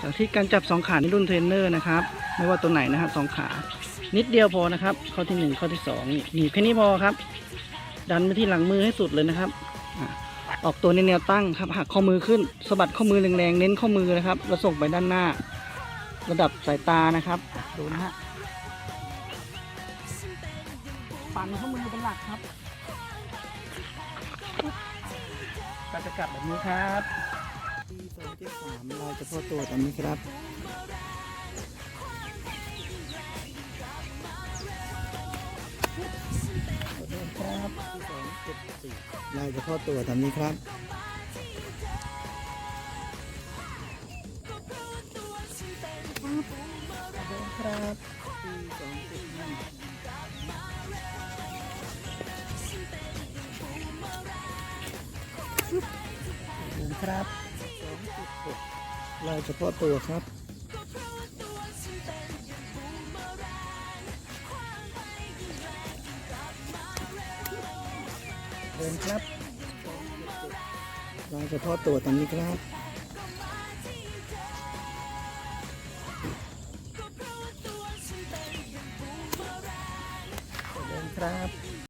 สาธิตการจับสองขาในรุ่นเทรนเนอร์นะครับ ไม่ว่าตัวไหนนะครับสองขา นิดเดียวพอนะครับ ข้อที่หนึ่งข้อที่สองหนีบแค่นี้พอครับ ดันไปที่หลังมือให้สุดเลยนะครับออกตัวในแนวตั้งครับหักข้อมือขึ้นสะบัดข้อมือแรงๆเน้นข้อมือนะครับแล้วส่งไปด้านหน้า ระดับสายตานะครับดูนะฮะปั่นข้อมือเป็นหลักครับก็จะกลับแบบนี้ครับ นที่สามเราจะพอตัวตอนนี้ครับขอโทษครับสองเจ็ดสี่เราจะพอตัวตอนนี้ครับขอโทษครับที่สองเจ็ดห้าขอบคุณครับ สองจุดหกเราะตัวครับเดินครับลายเฉพาะตัวตรงนี้ครับเดินครับ